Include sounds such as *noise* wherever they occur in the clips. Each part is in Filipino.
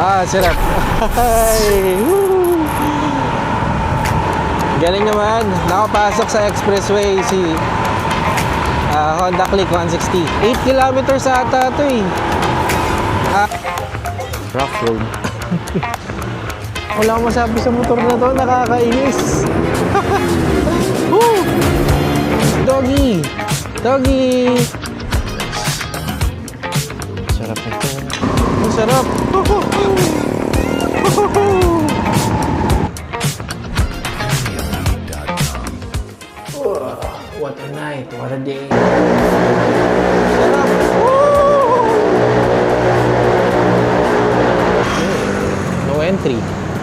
Ah, sarap. Galing naman. Nakapasok sa expressway si ah, Honda Click 160. 8 kilometers ata ito eh. Ah, rough road. *laughs* Wala akong masabi sa motor na to. Nakakainis. *laughs* Woo! Doggy! Doggy! Sarap nito. Ang sarap! What a night, what a day. No entry.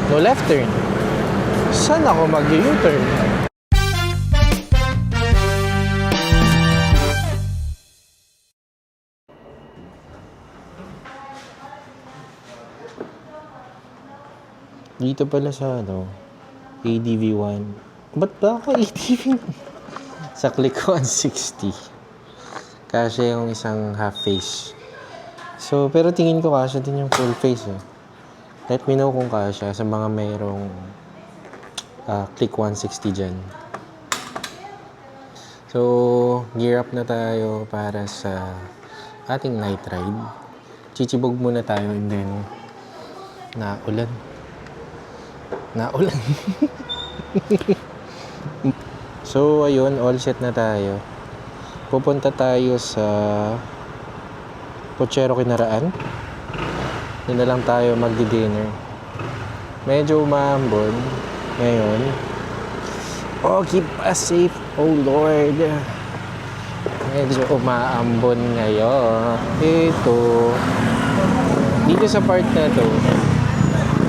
No left turn. Saan ako mag-U-turn? Dito pala sa ano, ADV1. Ba't ba ako ADV? *laughs* sa Click 160. Kasi yung isang half face. So, pero tingin ko kasya din yung full face eh. Let me know kung kasya sa mga mayroong ah, Click 160 dyan. So, gear up na tayo para sa ating night ride. Chichibog muna tayo and then na ulan. Na ulan. *laughs* so, ayun, all set na tayo. Pupunta tayo sa Pochero Kinaraan. Doon na lang tayo magdi-dinner. Medyo umambon ngayon. Oh, keep us safe, oh Lord. Medyo umaambon ngayon. Ito. Dito sa part na to,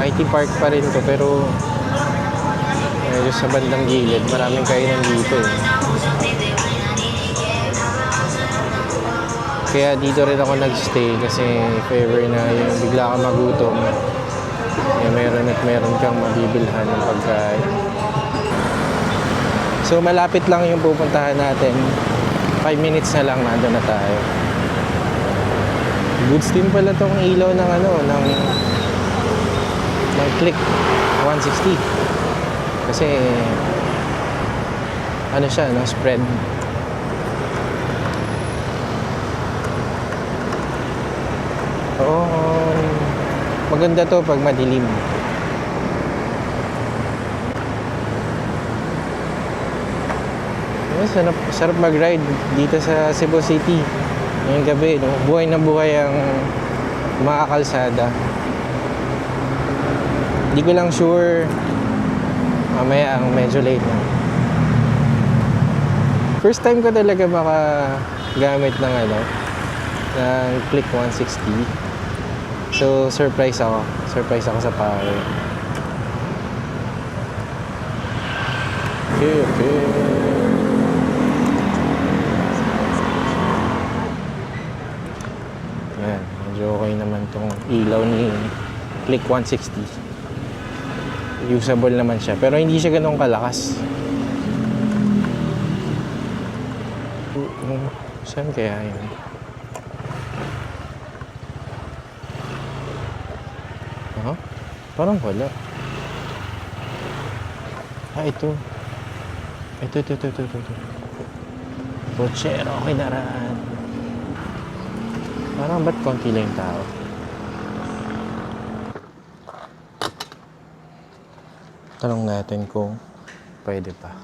IT park pa rin to, pero medyo sa bandang gilid, maraming kainan dito eh. Kaya dito rin ako nagstay kasi if na yung bigla ka magutom, eh, meron at meron kang mabibilhan ng pagkain. So malapit lang yung pupuntahan natin. 5 minutes na lang nandun na tayo. Goods din pala tong ilaw ng ano, ng ng click 160. Kasi ano siya, no, spread. Oo. Maganda to pag madilim. Yes, sarap, sarap mag-ride dito sa Cebu City. Ngayong gabi, no? buhay na buhay ang mga kalsada. Hindi ko lang sure mamaya ang medyo late na. First time ko talaga makagamit ng ano, ng Click 160. So, surprise ako. Surprise ako sa power. Okay, okay. Ayan, medyo okay naman tong ilaw ni Click 160. Usable naman siya, pero hindi siya ganun kalakas. Uh, Saan kaya yun? Aha, parang wala. Ah. Ito, ito, ito, ito, ito. ito. Bochero, kinaraan. Parang ba't konti lang yung tao? Tanong natin kung pwede pa.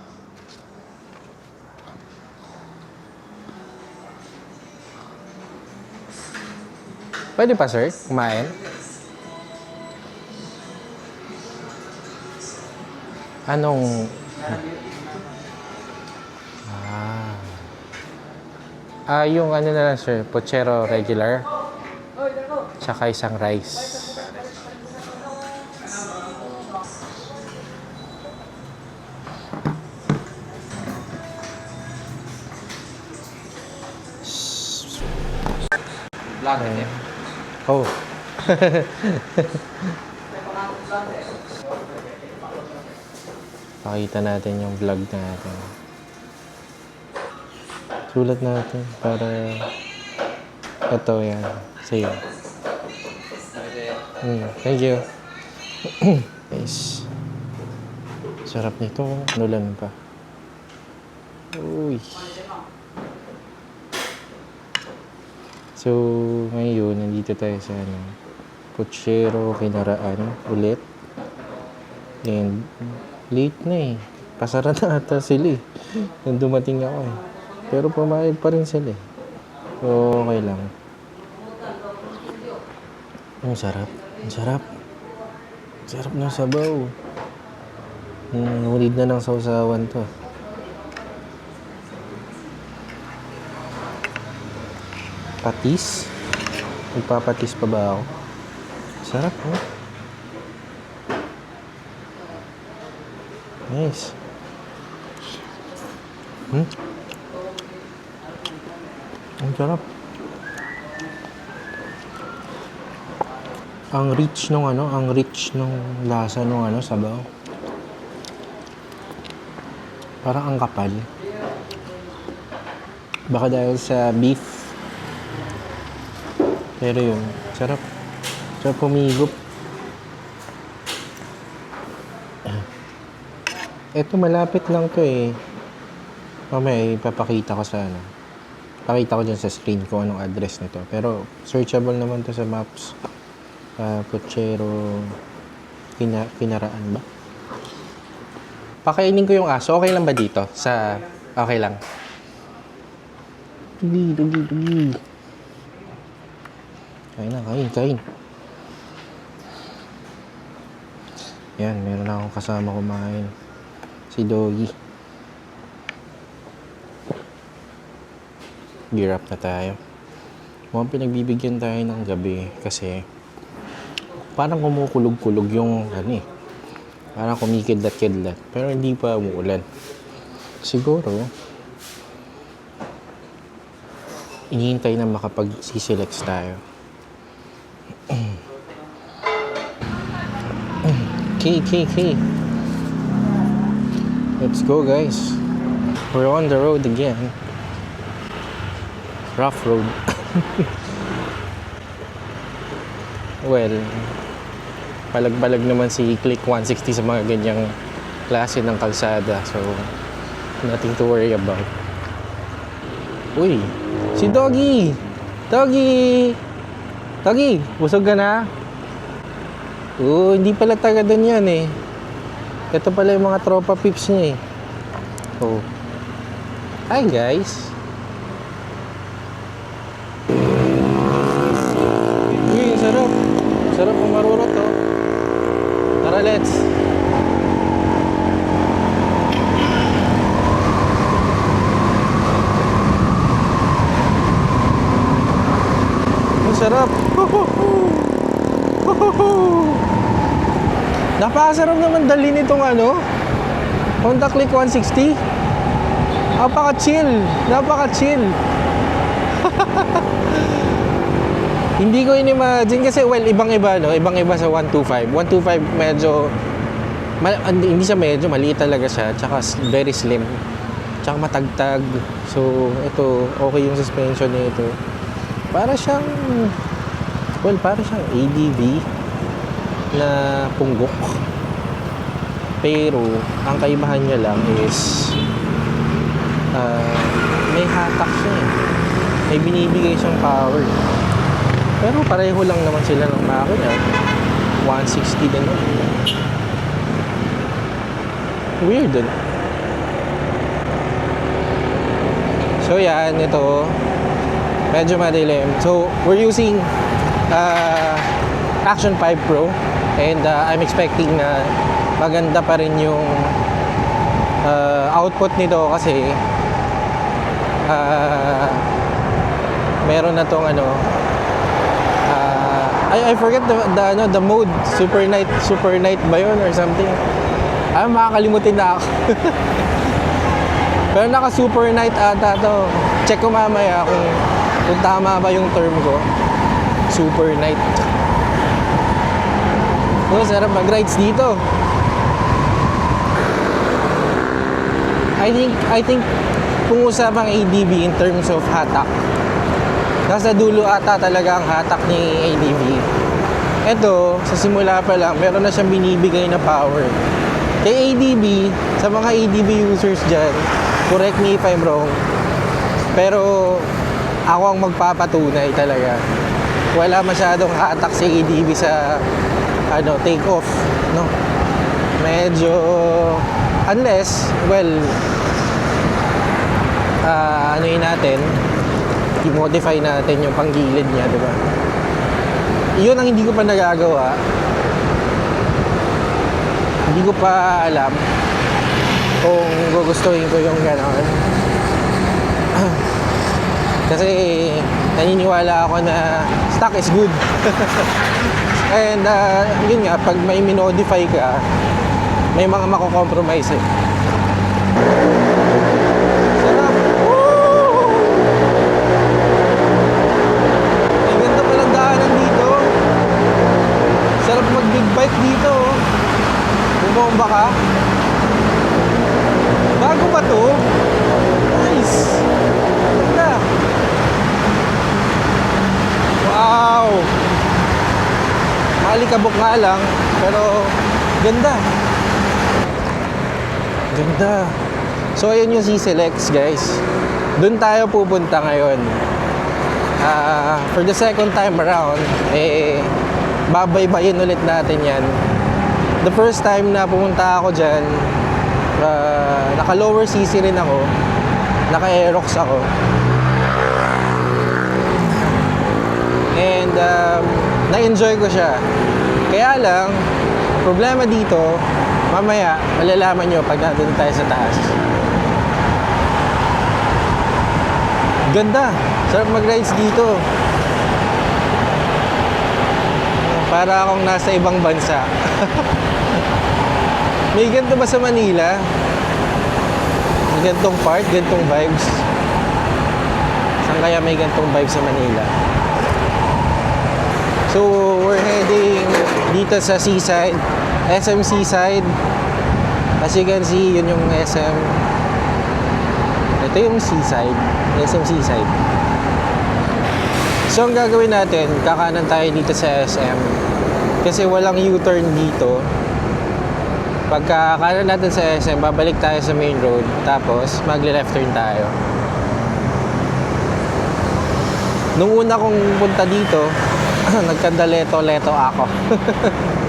Pwede pa, sir? Kumain? Anong... Ah. Ah, yung ano na lang, sir. Pochero regular. Tsaka isang rice. Vlog eh. Oh. *laughs* Pakita natin yung vlog natin. Sulat natin para ito yan. Sa'yo. Mm, thank you. *clears throat* Guys. Sarap nito. Nulan pa. Uy. So, nandito tayo sa ano, Puchero, Kinaraan, ulit. And, late na eh. Pasara na ata sila eh. Nung dumating ako eh. Pero pumayag pa rin sila eh. Okay lang. Ang sarap. Ang sarap. Ang sarap ng sabaw. Hmm, nulid na ng sausawan to. Patis? Magpapatis pa ba ako? Sarap, oh. Nice. Hmm? Ang sarap. Ang rich nung ano, ang rich nung lasa nung ano, sabaw. Parang ang kapal. Baka dahil sa beef. Pero yun, sarap. Sarap humigop. Ito malapit lang to eh. Mamaya ipapakita ko sa ano. Pakita ko dyan sa screen kung anong address nito. Pero searchable naman to sa maps. Uh, Puchero, Kina, Kinaraan ba? Pakainin ko yung aso. Okay lang ba dito? Sa... Okay lang. Dugi, dugi, dugi. Kain na, kain, kain. Yan, meron akong kasama kumain. Si Doggy. Gear up na tayo. Mukhang pinagbibigyan tayo ng gabi kasi parang kumukulog-kulog yung ano eh. Parang kumikidlat-kidlat. Pero hindi pa umuulan. Siguro, inihintay na makapag-siselect tayo. Okay. Let's go, guys. We're on the road again. Rough road. *laughs* well, palag-balag naman si Click 160 sa mga ganyang klase ng kalsada. So, nothing to worry about. Uy, si Doggy! Doggy! Doggy, busog ka na? Oo, hindi pala taga doon yan eh. Ito pala yung mga tropa pips niya eh. Oh. Hi guys. Uy, sarap. Sarap ang marurot oh. Tara, let's. Ang sarap. Napakasarap naman dali nitong ano. Honda Click 160. Napaka-chill. Napaka-chill. *laughs* Hindi ko in-imagine kasi well, ibang-iba no, ibang-iba sa 125. 125 medyo ma- hindi, siya medyo maliit talaga siya, tsaka very slim. Tsaka matagtag. So, ito okay yung suspension nito. Para siyang well, para siyang ADV na punggok. Pero, ang kaibahan niya lang is ah, may hatak siya eh. May binibigay siyang power. Pero pareho lang naman sila ng makina. 160 din. Weird din. So yan, ito. Medyo madilim. So, we're using uh, Action 5 Pro. And uh, I'm expecting na maganda pa rin yung uh, output nito kasi uh, meron na tong ano uh, I, I forget the, the ano the mode super night super night ba yun or something? Ah makakalimutin na ako. *laughs* Pero naka super night ata to. Check ko mamaya kung kung tama ba yung term ko. Super night. Oh sarap mag rides dito I think I think kung usapang ADV in terms of hatak nasa dulo ata talaga ang hatak ni ADV Ito, sa simula pa lang, meron na siyang binibigay na power. Kay ADB, sa mga ADB users dyan, correct me if I'm wrong, pero ako ang magpapatunay talaga. Wala masyadong hatak si ADB sa ano, take off, no? Medyo unless, well, ah ano yun natin, i-modify natin yung panggilid niya, di ba? Yun ang hindi ko pa nagagawa. Hindi ko pa alam kung gugustuhin ko yung gano'n. *clears throat* Kasi naniniwala ako na stock is good. *laughs* And uh, yun nga, pag may minodify ka, may mga mako-compromise eh. Bike dito. oh. Bumomba ka. Bago ba to? Nice! Ganda! Wow! Malikabok nga lang, pero ganda. Ganda. So, ayun yung C-Selects, guys. Doon tayo pupunta ngayon. Ah, for the second time around, eh, babaybayin ulit natin yan. The first time na pumunta ako dyan, ah, naka-lower CC rin ako. Naka-Aerox ako. And um, na-enjoy ko siya. Kaya lang, problema dito, mamaya, malalaman nyo pag nandun tayo sa taas. Ganda! Sarap mag-rides dito. Para akong nasa ibang bansa. *laughs* May ganito ba sa Manila? May gantong part, gantong vibes. Saan kaya may gantong vibes sa Manila? So, we're heading dito sa seaside, SM Seaside. As you can see, yun yung SM. Ito yung seaside, SM Seaside. So, ang gagawin natin, kakanan tayo dito sa SM. Kasi walang U-turn dito. Pagka kanan natin sa SM, babalik tayo sa main road. Tapos, magle-left turn tayo. Nung una kong punta dito, *clears throat* nagkandaleto-leto ako. *laughs*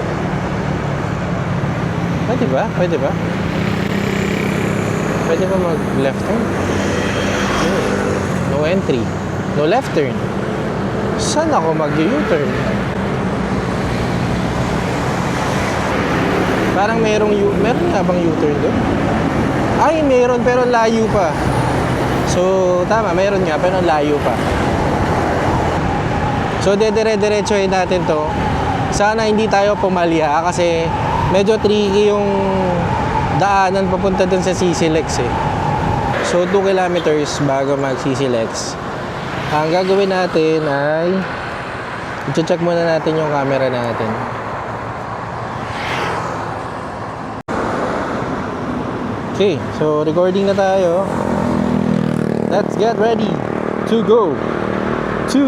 Pwede ba? Pwede ba? Pwede ba mag-left turn? Hmm. No entry. No left turn. Saan ako mag-U-turn? Parang merong U... Meron nga bang U-turn doon? Ay, meron pero layo pa. So, tama, meron nga pero layo pa. So, dedire-diretsohin natin to. Sana hindi tayo pumalya kasi medyo tricky yung daanan papunta dun sa CCLEX eh. So, 2 kilometers bago mag CCLEX. Ang gagawin natin ay i-check muna natin yung camera natin. Okay, so recording na tayo. Let's get ready to go to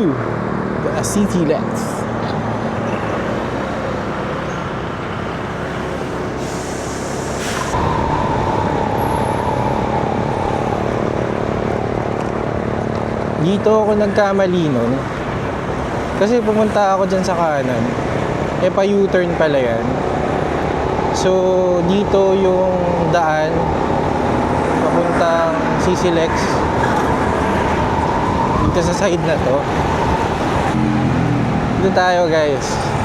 the City Lex. Dito ako nagkamali nun. Kasi pumunta ako dyan sa kanan. Eh, pa U-turn pala yan. So, dito yung daan papuntang CCLEX. Dito sa side na to. Dito tayo, guys.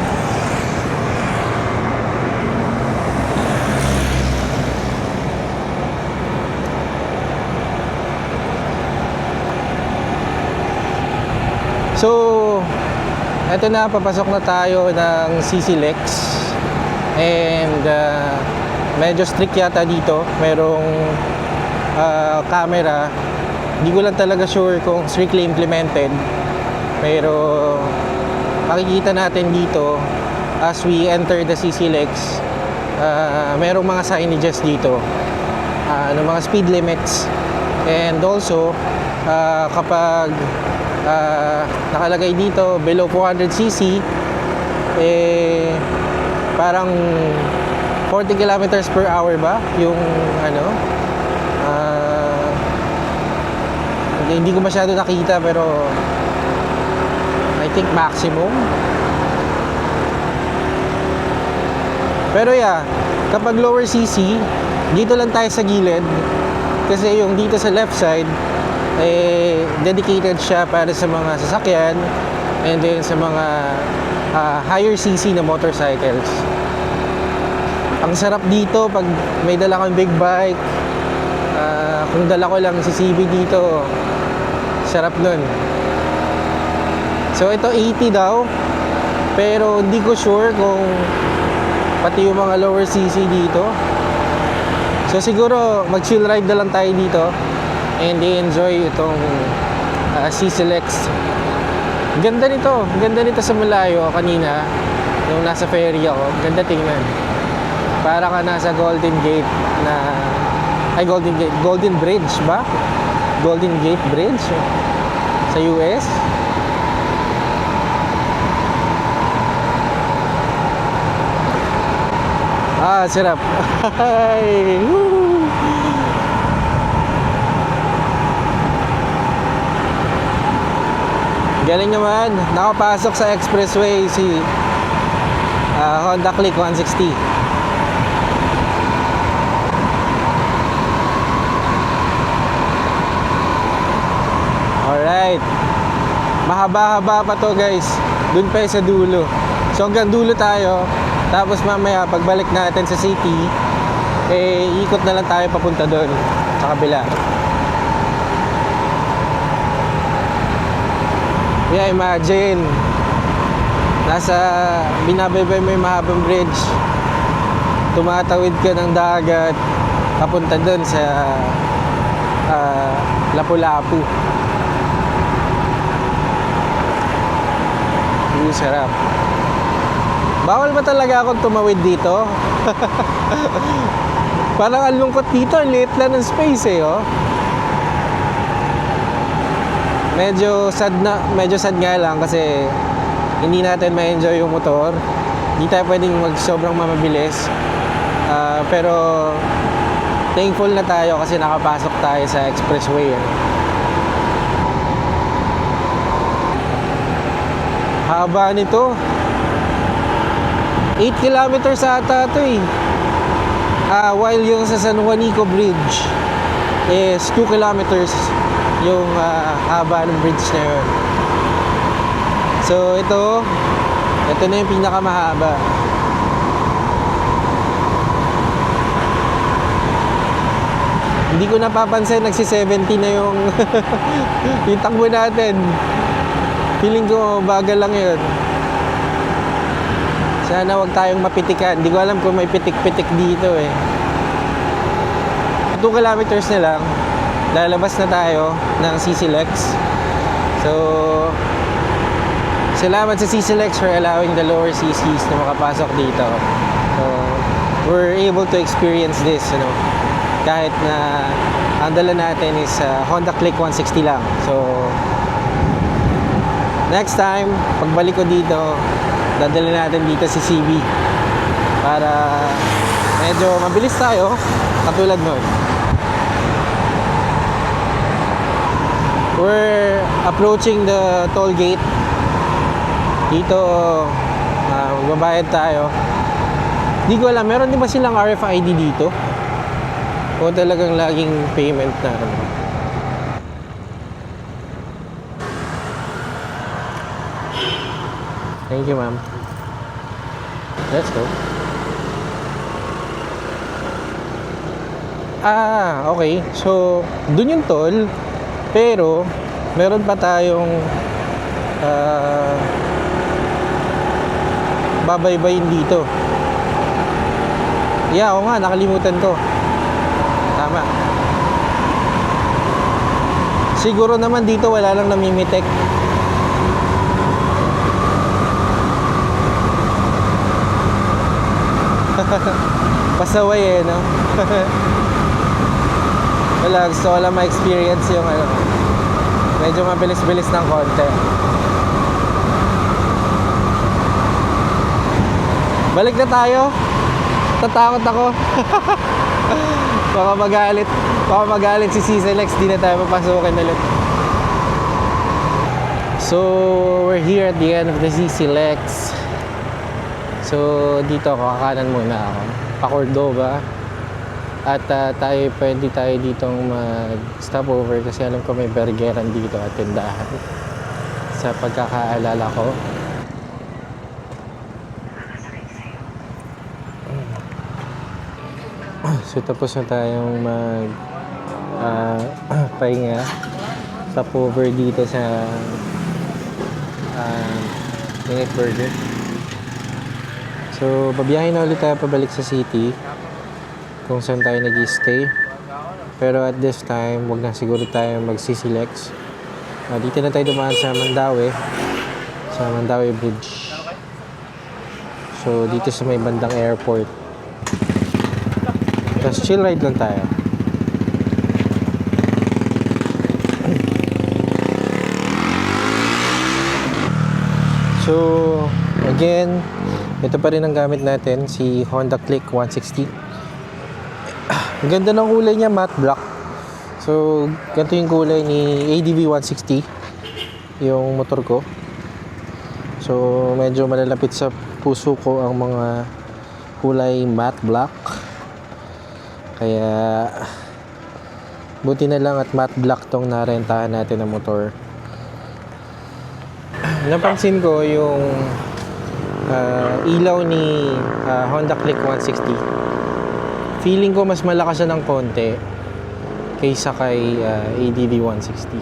So, eto na, papasok na tayo ng CCLEX. And uh, medyo strict yata dito. Merong uh, camera. Hindi ko lang talaga sure kung strictly implemented. Pero makikita natin dito as we enter the CCLEX, uh, merong mga signages dito. Uh, ano, mga speed limits. And also, uh, kapag uh, nakalagay dito below 400cc, eh parang 40 kilometers per hour ba yung ano? Hindi, hindi ko masyado nakita pero I think maximum. Pero yeah kapag lower CC dito lang tayo sa gilid. Kasi yung dito sa left side eh dedicated siya para sa mga sasakyan and then sa mga ah, higher CC na motorcycles. Ang sarap dito pag may dala kang big bike Ah, kung dala ko lang si CB dito sarap nun. So ito 80 daw pero hindi ko sure kung pati yung mga lower CC dito. So siguro mag chill ride na lang tayo dito and enjoy itong uh, C-Selects ganda nito ganda nito sa malayo kanina nung nasa ferry ako. Ganda tingnan. Para ka nasa Golden Gate na ay Golden Gate Golden Bridge ba? Golden Gate Bridge? Sa US Ah, sarap. *laughs* Ay, Galing naman. Nakapasok sa expressway si ah, Honda Click 160. Alright. Mahaba-haba pa to guys. Dun pa sa dulo. So hanggang dulo tayo. Tapos mamaya pagbalik natin sa city, eh ikot na lang tayo papunta doon sa kabila. Yeah, imagine. Nasa binabaybay mo yung mahabang bridge. Tumatawid ka ng dagat papunta doon sa ah, Lapu-Lapu. Yung sarap. Bawal ba talaga akong tumawid dito? *laughs* Parang ang lungkot dito, liit lang ng space eh, oh. Medyo sad na, medyo sad nga lang kasi hindi natin ma-enjoy yung motor. Hindi tayo pwedeng mag sobrang mamabilis. Ah, pero thankful na tayo kasi nakapasok tayo sa expressway. Eh. Haba nito. 8 kilometers ata ito eh. Ah, while yung sa San Juanico Bridge is 2 kilometers yung ah, haba ng bridge na yun. So ito, ito na yung pinakamahaba. Hindi ko napapansin, nagsi-70 na yung, *laughs* yung takbo natin. Feeling ko bagal lang yun. Sana wag tayong mapitikan. Hindi ko alam kung may pitik-pitik dito eh. 2 kilometers na lang. Lalabas na tayo ng CCLEX. So, salamat sa CCLEX for allowing the lower CCs na makapasok dito. So, we're able to experience this, you know. Kahit na ang dala natin is uh, Honda Click 160 lang. So, next time, pagbalik ko dito, dadali natin dito si CB para medyo mabilis tayo katulad nun we're approaching the toll gate dito uh, magbabayad tayo hindi ko alam meron din ba silang RFID dito o talagang laging payment na ano Thank you, ma'am. Let's go. Ah, okay. So, dun yung toll. Pero, meron pa tayong ah, babaybayin dito. Yeah, oo nga, nakalimutan ko. Tama. Siguro naman dito wala lang namimitek. *laughs* Pasaway eh, no? *laughs* Wala, gusto ko lang ma-experience yung ano, medyo mabilis-bilis ng konti. Balik na tayo. Tatakot ako. *laughs* baka magalit. Baka magalit si Cicelex. Di na tayo papasukin ulit. So, we're here at the end of the Cicelex. So, dito ako. Kakanan muna ako. Pa Cordoba. At ah, tayo, pwede tayo ditong mag-stop over kasi alam ko may burgeran dito at tindahan. Sa pagkakaalala ko. *clears throat* So tapos na tayong mag ah, *clears throat* pahinga stop over dito sa uh, Minute Burger. So babiyahin na ulit tayo pabalik sa city kung saan tayo nag stay Pero at this time, wag na siguro tayo magsisilex. Ah, dito na tayo dumaan sa Mandawi sa Mandawi Bridge. So dito sa may bandang airport. Tapos chill ride lang tayo. So, again, ito pa rin ang gamit natin, si Honda Click 160. Ang ganda ng kulay niya, matte black. So, ganito yung kulay ni ADV 160, yung motor ko. So, medyo malalapit sa puso ko ang mga kulay matte black. Kaya buti na lang at matte black tong narentahan natin na motor. Napansin ko yung ah, ilaw ni ah, Honda Click 160. Feeling ko mas malakas siya ng konti kaysa kay ah, ADV 160.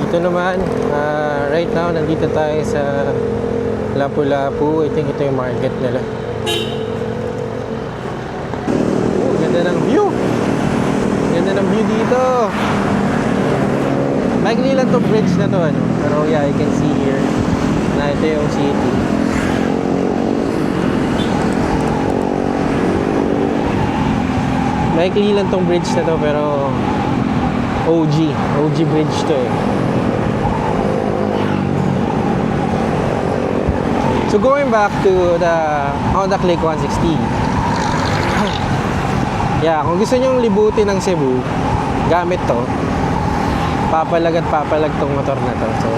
Dito naman, ah, right now nandito tayo sa Lapu-Lapu. I think ito yung market nila. Oh, ganda ng view. Ganda ng view dito. Likely to bridge na to ano. Pero yeah, I can see here na ito yung city. Likely lang tong bridge na to pero OG. OG bridge to eh. So going back to the Honda Click 160. *coughs* yeah, kung gusto nyong libutin ng Cebu, gamit to. Papalag at papalag tong motor na to. So,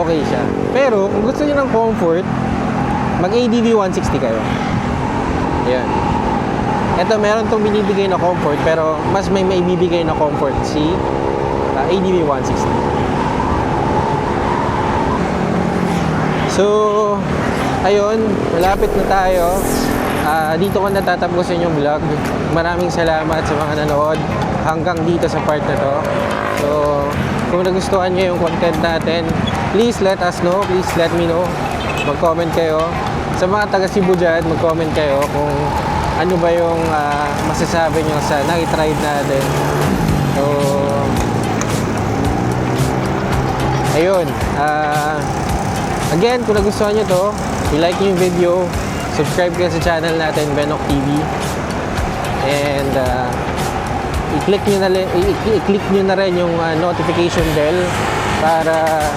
okay siya. Pero, kung gusto nyo ng comfort, mag-ADV 160 kayo. Ayan. Ito, meron tong binibigay na comfort, pero mas may maibibigay na comfort si uh, ADV 160. So, ayun, malapit na tayo. Ah, dito ko natatapusin yung vlog. Maraming salamat sa mga nanood hanggang dito sa part na to. So, kung nagustuhan nyo yung content natin, please let us know. Please let me know. Mag-comment kayo. Sa mga taga Cebu dyan, mag-comment kayo kung ano ba yung ah, masasabi nyo sa ride natin. So, ayun. Ah, again, kung nagustuhan nyo to, i-like yung video, subscribe kayo sa channel natin, Benok TV. And uh, i-click nyo na, i-click nyo na rin yung uh, notification bell para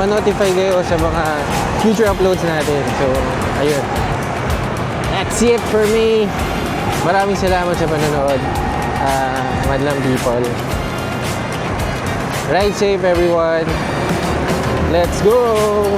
ma-notify kayo sa mga future uploads natin. So, ayun. That's it for me. Maraming salamat sa panonood. Uh, madlang people. Ride safe everyone. Let's go!